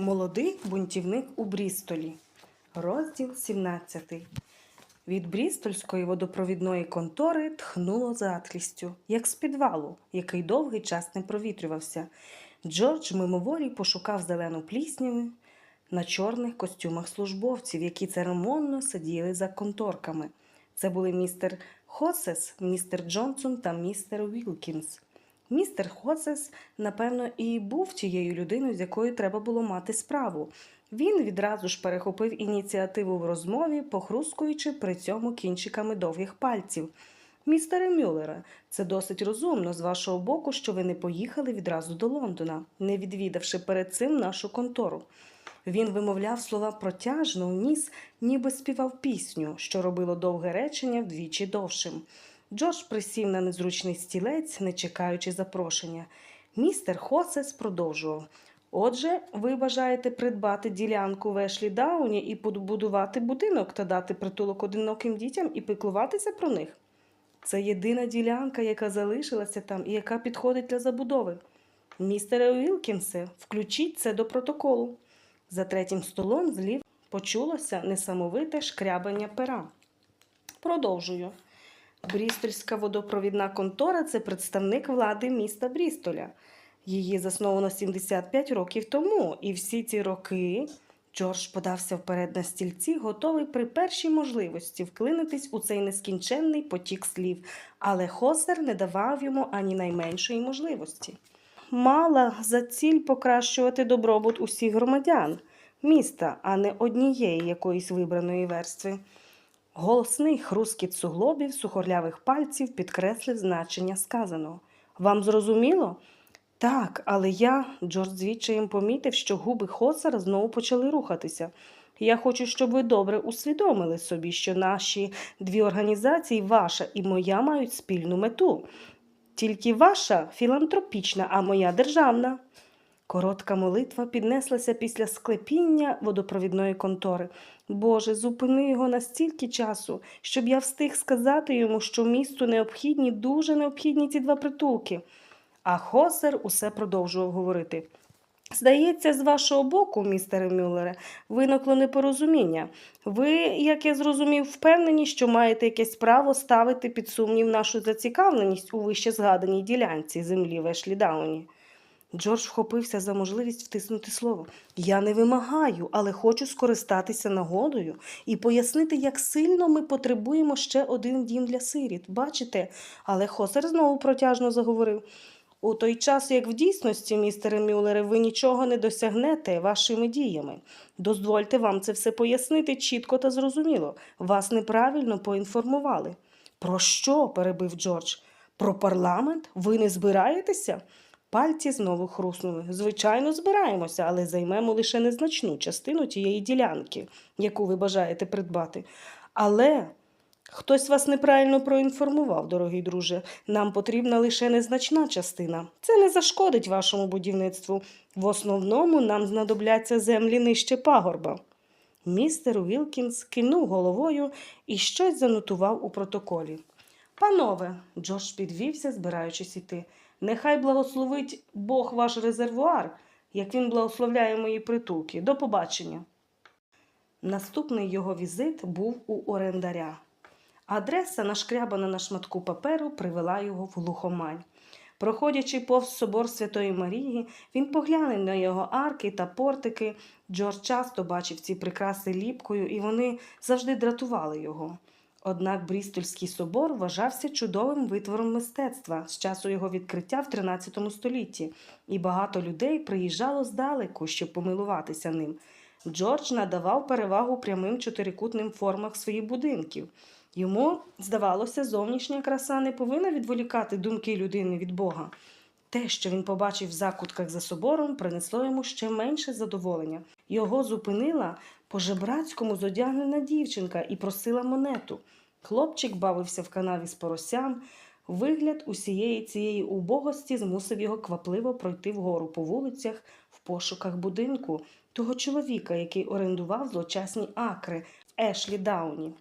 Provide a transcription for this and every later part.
Молодий бунтівник у Брістолі. Розділ 17. Від брістольської водопровідної контори тхнуло затхлістю, як з підвалу, який довгий час не провітрювався. Джордж мимоволі пошукав зелену плісняву на чорних костюмах службовців, які церемонно сиділи за конторками. Це були містер Хосес, містер Джонсон та містер Вілкінс. Містер Хоцес, напевно, і був тією людиною, з якою треба було мати справу. Він відразу ж перехопив ініціативу в розмові, похрускуючи при цьому кінчиками довгих пальців. Містере Мюллере, це досить розумно з вашого боку, що ви не поїхали відразу до Лондона, не відвідавши перед цим нашу контору. Він вимовляв слова протяжно в ніс, ніби співав пісню, що робило довге речення вдвічі довшим. Джордж присів на незручний стілець, не чекаючи запрошення. Містер Хоцес продовжував. Отже, ви бажаєте придбати ділянку в Ешлі Дауні і побудувати будинок та дати притулок одиноким дітям і піклуватися про них? Це єдина ділянка, яка залишилася там і яка підходить для забудови. Містере Уілкінсе, включіть це до протоколу. За третім столом злів почулося несамовите шкрябання пера. Продовжую. Брістольська водопровідна контора це представник влади міста Брістоля. Її засновано 75 років тому, і всі ці роки Джордж подався вперед на стільці, готовий при першій можливості вклинитись у цей нескінченний потік слів, але Хосер не давав йому ані найменшої можливості. Мала за ціль покращувати добробут усіх громадян міста, а не однієї якоїсь вибраної верстви. Голосний хрускіт суглобів, сухорлявих пальців підкреслив значення сказаного. Вам зрозуміло? Так, але я, Джордж звідчаєм помітив, що губи Хоцера знову почали рухатися. Я хочу, щоб ви добре усвідомили собі, що наші дві організації, ваша і моя, мають спільну мету. Тільки ваша філантропічна, а моя державна. Коротка молитва піднеслася після склепіння водопровідної контори. Боже, зупини його на стільки часу, щоб я встиг сказати йому, що місту необхідні, дуже необхідні ці два притулки. А Хосер усе продовжував говорити. Здається, з вашого боку, містере Мюллере, виникло непорозуміння. Ви, як я зрозумів, впевнені, що маєте якесь право ставити під сумнів нашу зацікавленість у вище згаданій ділянці землі в Ешлідауні. Джордж вхопився за можливість втиснути слово. Я не вимагаю, але хочу скористатися нагодою і пояснити, як сильно ми потребуємо ще один дім для сиріт. Бачите? Але Хосер знову протяжно заговорив. У той час, як в дійсності, містере Мюллере, ви нічого не досягнете вашими діями. Дозвольте вам це все пояснити чітко та зрозуміло. Вас неправильно поінформували. Про що? перебив Джордж. Про парламент? Ви не збираєтеся? Пальці знову хруснули. Звичайно, збираємося, але займемо лише незначну частину тієї ділянки, яку ви бажаєте придбати. Але хтось вас неправильно проінформував, дорогий друже. Нам потрібна лише незначна частина. Це не зашкодить вашому будівництву. В основному нам знадобляться землі нижче пагорба. Містер Вілкінс кивнув головою і щось занотував у протоколі. Панове, Джордж підвівся, збираючись іти. Нехай благословить Бог ваш резервуар, як він благословляє мої притулки. До побачення. Наступний його візит був у орендаря. Адреса, нашкрябана на шматку паперу, привела його в глухомань. Проходячи повз собор Святої Марії, він поглянув на його арки та портики. Джордж часто бачив ці прикраси ліпкою, і вони завжди дратували його. Однак Брістольський собор вважався чудовим витвором мистецтва з часу його відкриття в 13 столітті, і багато людей приїжджало здалеку, щоб помилуватися ним. Джордж надавав перевагу прямим чотирикутним формах своїх будинків. Йому, здавалося, зовнішня краса не повинна відволікати думки людини від Бога. Те, що він побачив в закутках за собором, принесло йому ще менше задоволення. Його зупинила по-жебрацькому зодягнена дівчинка і просила монету. Хлопчик бавився в канаві з поросям. Вигляд усієї цієї убогості змусив його квапливо пройти вгору по вулицях в пошуках будинку того чоловіка, який орендував злочасні акри в Ешлі Дауні.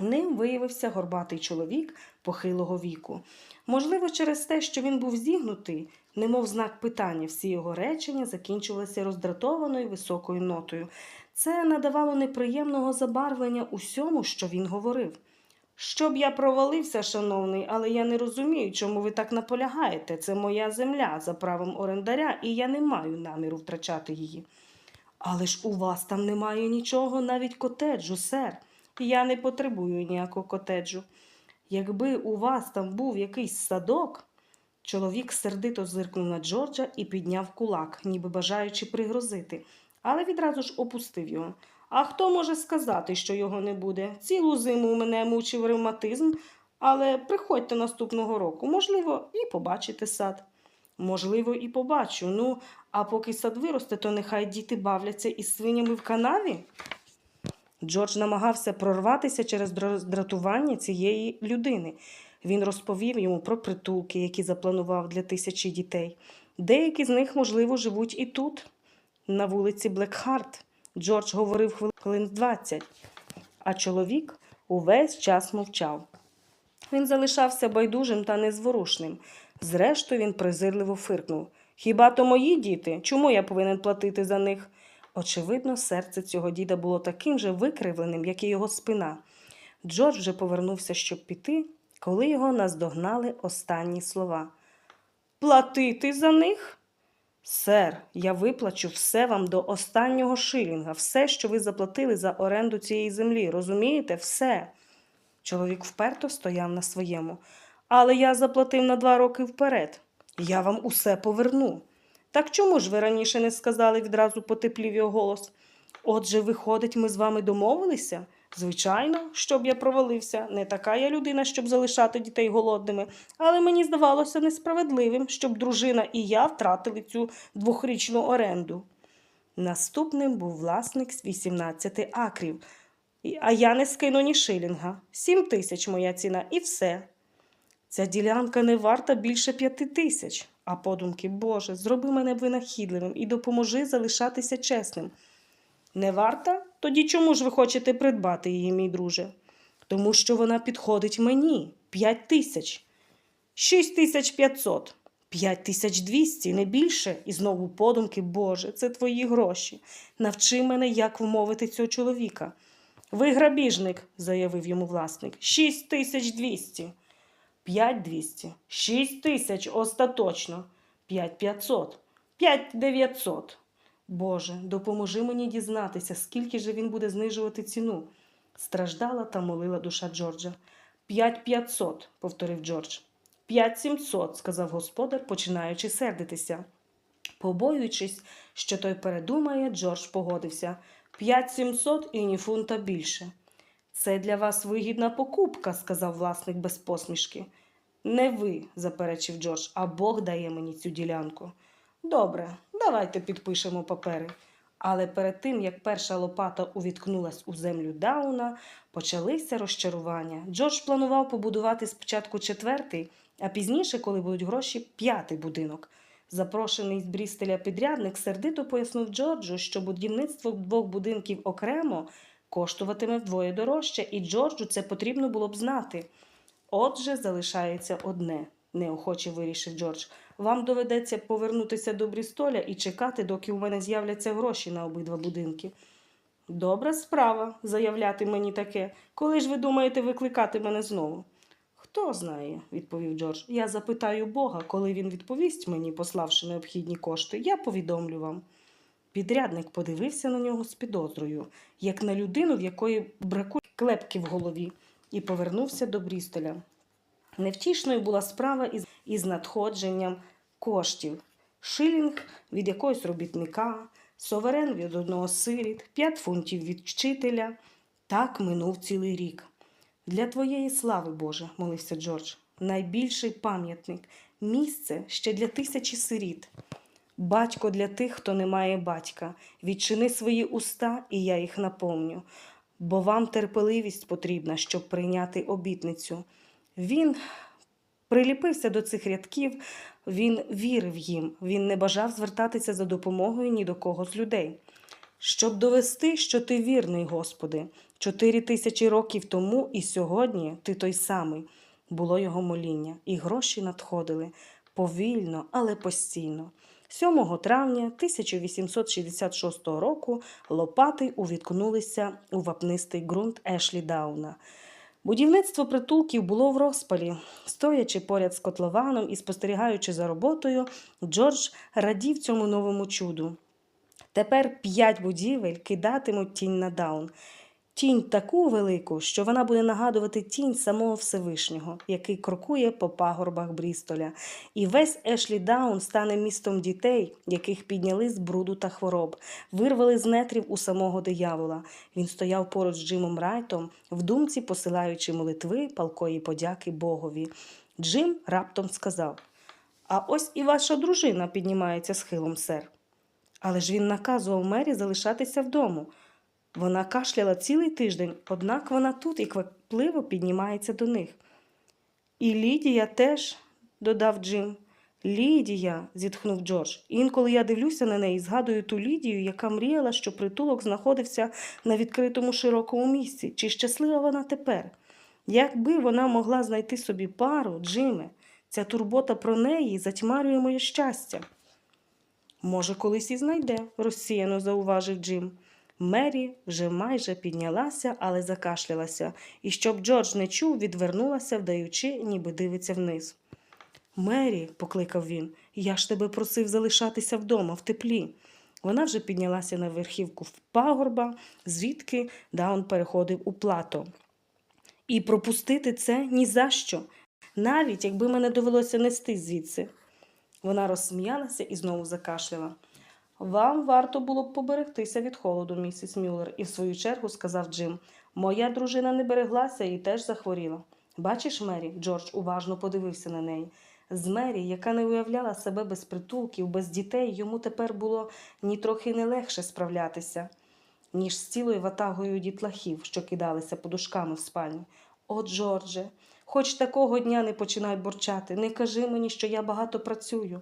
Ним виявився горбатий чоловік похилого віку. Можливо, через те, що він був зігнутий, немов знак питання, всі його речення закінчувалися роздратованою високою нотою. Це надавало неприємного забарвлення усьому, що він говорив. Щоб я провалився, шановний, але я не розумію, чому ви так наполягаєте. Це моя земля за правом орендаря, і я не маю наміру втрачати її. Але ж у вас там немає нічого, навіть котеджу, сер. Я не потребую ніякого котеджу. Якби у вас там був якийсь садок. Чоловік сердито зиркнув на Джорджа і підняв кулак, ніби бажаючи пригрозити, але відразу ж опустив його. А хто може сказати, що його не буде? Цілу зиму мене мучив ревматизм, але приходьте наступного року, можливо, і побачите сад. Можливо, і побачу. Ну, а поки сад виросте, то нехай діти бавляться із свинями в канаві. Джордж намагався прорватися через роздратування цієї людини. Він розповів йому про притулки, які запланував для тисячі дітей. Деякі з них, можливо, живуть і тут, на вулиці Блекхарт. Джордж говорив хвилин 20, а чоловік увесь час мовчав. Він залишався байдужим та незворушним. Зрештою, він презирливо фиркнув. Хіба то мої діти? Чому я повинен платити за них? Очевидно, серце цього діда було таким же викривленим, як і його спина. Джордж вже повернувся, щоб піти, коли його наздогнали останні слова. Платити за них? Сер, я виплачу все вам до останнього шилінга, все, що ви заплатили за оренду цієї землі. Розумієте, все. Чоловік вперто стояв на своєму. Але я заплатив на два роки вперед. Я вам усе поверну. Так чому ж ви раніше не сказали, відразу потеплів його голос. Отже, виходить, ми з вами домовилися? Звичайно, щоб я провалився. Не така я людина, щоб залишати дітей голодними, але мені здавалося несправедливим, щоб дружина і я втратили цю двохрічну оренду. Наступним був власник з 18 акрів. А я не скину ні шилінга. Сім тисяч моя ціна і все. Ця ділянка не варта більше п'яти тисяч. А подумки, Боже, зроби мене винахідливим і допоможи залишатися чесним. Не варта? Тоді чому ж ви хочете придбати її, мій друже? Тому що вона підходить мені п'ять тисяч. Шість тисяч п'ятсот. П'ять тисяч двісті, не більше. І знову подумки, Боже, це твої гроші. Навчи мене, як вмовити цього чоловіка. Ви грабіжник, заявив йому власник. Шість тисяч двісті. П'ять двісті. Шість тисяч остаточно. П'ять п'ятсот. П'ять дев'ятсот. Боже, допоможи мені дізнатися, скільки же він буде знижувати ціну. Страждала та молила душа Джорджа. П'ять п'ятсот, повторив Джордж. П'ять сімсот, сказав господар, починаючи сердитися. Побоюючись, що той передумає, Джордж погодився. П'ять сімсот і ні фунта більше. Це для вас вигідна покупка, сказав власник без посмішки. Не ви, заперечив Джордж, а Бог дає мені цю ділянку. Добре, давайте підпишемо папери. Але перед тим, як перша лопата увіткнулась у землю Дауна, почалися розчарування. Джордж планував побудувати спочатку четвертий, а пізніше, коли будуть гроші, п'ятий будинок. Запрошений з Брістеля підрядник сердито пояснив Джорджу, що будівництво двох будинків окремо коштуватиме вдвоє дорожче, і Джорджу це потрібно було б знати. Отже, залишається одне, неохоче вирішив Джордж. Вам доведеться повернутися до Брістоля і чекати, доки у мене з'являться гроші на обидва будинки. Добра справа заявляти мені таке. Коли ж ви думаєте викликати мене знову? Хто знає, відповів Джордж. Я запитаю Бога, коли він відповість мені, пославши необхідні кошти, я повідомлю вам. Підрядник подивився на нього з підозрою, як на людину, в якої бракує клепки в голові, і повернувся до Брістоля. Невтішною була справа із, надходженням коштів. Шилінг від якогось робітника, соверен від одного сиріт, п'ять фунтів від вчителя. Так минув цілий рік. Для твоєї слави, Боже, молився Джордж, найбільший пам'ятник, місце ще для тисячі сиріт. Батько для тих, хто не має батька. Відчини свої уста, і я їх наповню. Бо вам терпеливість потрібна, щоб прийняти обітницю. Він приліпився до цих рядків, він вірив їм, він не бажав звертатися за допомогою ні до кого з людей. Щоб довести, що ти вірний, Господи, Чотири тисячі років тому і сьогодні ти той самий. Було його моління, і гроші надходили повільно, але постійно. 7 травня 1866 року лопати увіткнулися у вапнистий ґрунт Ешлі Дауна. Будівництво притулків було в розпалі. Стоячи поряд з котлованом і спостерігаючи за роботою, Джордж радів цьому новому чуду. Тепер п'ять будівель кидатимуть тінь на даун. Тінь таку велику, що вона буде нагадувати тінь самого Всевишнього, який крокує по пагорбах Брістоля. І весь Ешлі Даун стане містом дітей, яких підняли з бруду та хвороб, вирвали з нетрів у самого диявола. Він стояв поруч з Джимом Райтом, в думці посилаючи молитви палкої подяки Богові. Джим раптом сказав: А ось і ваша дружина піднімається схилом, сер. Але ж він наказував мері залишатися вдома. Вона кашляла цілий тиждень, однак вона тут і квапливо піднімається до них. І Лідія теж, додав Джим. Лідія, зітхнув Джордж. Інколи я дивлюся на неї і згадую ту Лідію, яка мріяла, що притулок знаходився на відкритому широкому місці. Чи щаслива вона тепер? Якби вона могла знайти собі пару, Джиме, ця турбота про неї затьмарює моє щастя. Може, колись і знайде, розсіяно зауважив Джим. Мері вже майже піднялася, але закашлялася, і щоб Джордж не чув, відвернулася, вдаючи, ніби дивиться вниз. Мері, покликав він, я ж тебе просив залишатися вдома, в теплі. Вона вже піднялася на верхівку в пагорба, звідки Даун переходив у плато. І пропустити це ні за що, навіть якби мене довелося нести звідси. Вона розсміялася і знову закашляла. Вам варто було б поберегтися від холоду, місіс Мюллер, і в свою чергу сказав Джим. Моя дружина не береглася і теж захворіла. Бачиш, Мері, Джордж уважно подивився на неї. З Мері, яка не уявляла себе без притулків, без дітей, йому тепер було нітрохи не легше справлятися, ніж з цілою ватагою дітлахів, що кидалися подушками в спальні. О, Джордже, хоч такого дня не починай борчати, не кажи мені, що я багато працюю.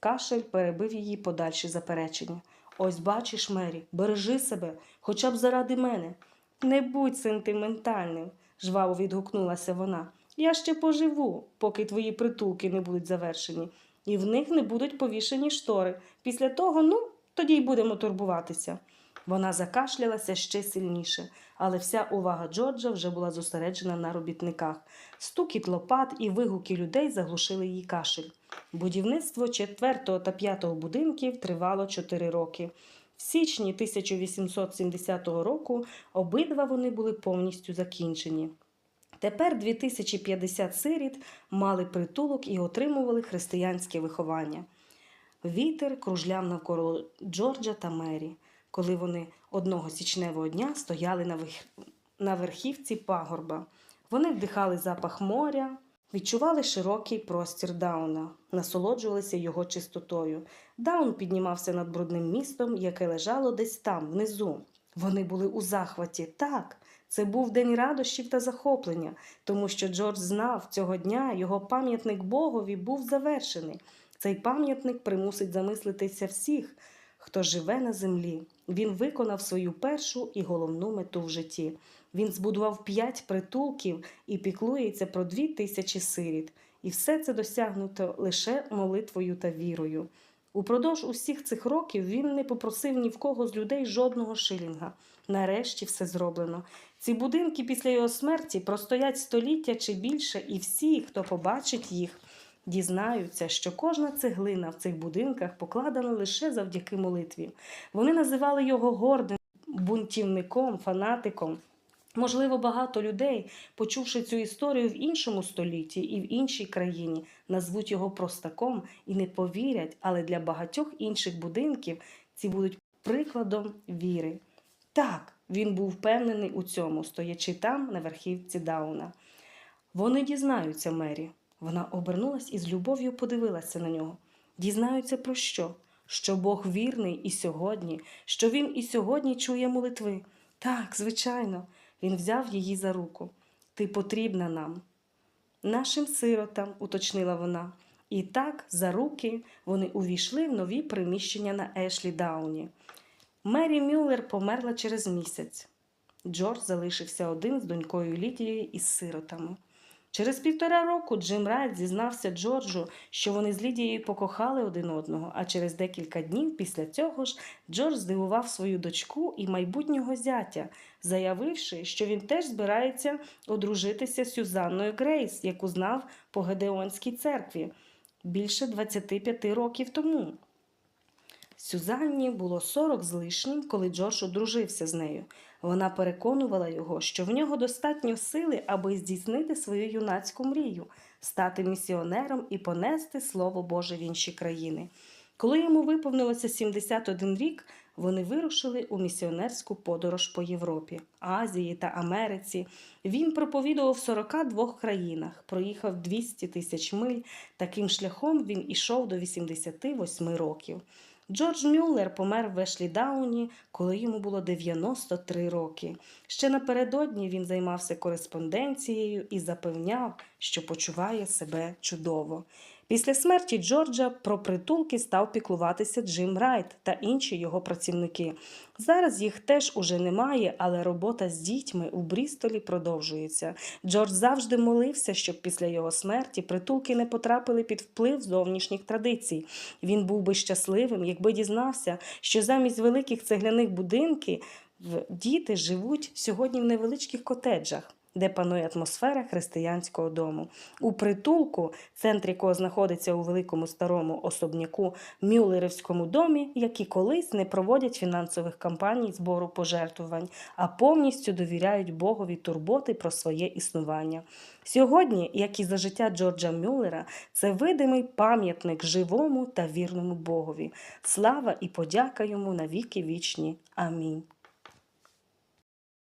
Кашель перебив її подальші заперечення. Ось бачиш, Мері, бережи себе, хоча б заради мене. Не будь сентиментальним, жваво відгукнулася вона. Я ще поживу, поки твої притулки не будуть завершені, і в них не будуть повішені штори. Після того, ну, тоді й будемо турбуватися. Вона закашлялася ще сильніше, але вся увага Джорджа вже була зосереджена на робітниках. Стукіт лопат і вигуки людей заглушили її кашель. Будівництво четвертого та п'ятого будинків тривало чотири роки. В січні 1870 року обидва вони були повністю закінчені. Тепер 2050 сиріт мали притулок і отримували християнське виховання. Вітер кружляв навколо Джорджа та Мері, коли вони одного січневого дня стояли на, на верхівці пагорба. Вони вдихали запах моря, відчували широкий простір Дауна, насолоджувалися його чистотою. Даун піднімався над брудним містом, яке лежало десь там, внизу. Вони були у захваті. Так, це був день радощів та захоплення, тому що Джордж знав, цього дня його пам'ятник Богові був завершений. Цей пам'ятник примусить замислитися всіх, хто живе на землі. Він виконав свою першу і головну мету в житті. Він збудував п'ять притулків і піклується про дві тисячі сиріт. І все це досягнуто лише молитвою та вірою. Упродовж усіх цих років він не попросив ні в кого з людей жодного шилінга. Нарешті все зроблено. Ці будинки після його смерті простоять століття чи більше, і всі, хто побачить їх, дізнаються, що кожна цеглина в цих будинках покладена лише завдяки молитві. Вони називали його гордим бунтівником, фанатиком. Можливо, багато людей, почувши цю історію в іншому столітті і в іншій країні, назвуть його простаком і не повірять, але для багатьох інших будинків ці будуть прикладом віри. Так, він був впевнений у цьому, стоячи там, на верхівці Дауна. Вони дізнаються, Мері. Вона обернулась і з любов'ю подивилася на нього. Дізнаються про що? Що Бог вірний і сьогодні, що він і сьогодні чує молитви. Так, звичайно, він взяв її за руку. Ти потрібна нам. Нашим сиротам, уточнила вона. І так, за руки, вони увійшли в нові приміщення на Ешлі Дауні. Мері Мюллер померла через місяць. Джордж залишився один з донькою Лідією і з сиротами. Через півтора року Джим Райт зізнався Джорджу, що вони з Лідією покохали один одного, а через декілька днів після цього ж Джордж здивував свою дочку і майбутнього зятя, заявивши, що він теж збирається одружитися з Сюзанною Грейс, яку знав по Гедеонській церкві більше 25 років тому. Сюзанні було 40 з лишнім, коли Джордж одружився з нею. Вона переконувала його, що в нього достатньо сили, аби здійснити свою юнацьку мрію, стати місіонером і понести Слово Боже в інші країни. Коли йому виповнилося 71 рік, вони вирушили у місіонерську подорож по Європі, Азії та Америці. Він проповідував в 42 країнах, проїхав 200 тисяч миль. Таким шляхом він ішов до 88 років. Джордж Мюллер помер в Ешлідауні, коли йому було 93 роки. Ще напередодні він займався кореспонденцією і запевняв, що почуває себе чудово. Після смерті Джорджа про притулки став піклуватися Джим Райт та інші його працівники. Зараз їх теж уже немає, але робота з дітьми у Брістолі продовжується. Джордж завжди молився, щоб після його смерті притулки не потрапили під вплив зовнішніх традицій. Він був би щасливим, якби дізнався, що замість великих цегляних будинків діти живуть сьогодні в невеличких котеджах. Де панує атмосфера християнського дому. У притулку, центр якого знаходиться у великому старому особняку Мюллерівському домі, які колись не проводять фінансових кампаній збору пожертвувань, а повністю довіряють Богові турботи про своє існування. Сьогодні, як і за життя Джорджа Мюллера, це видимий пам'ятник живому та вірному Богові. Слава і подяка йому на віки вічні. Амінь.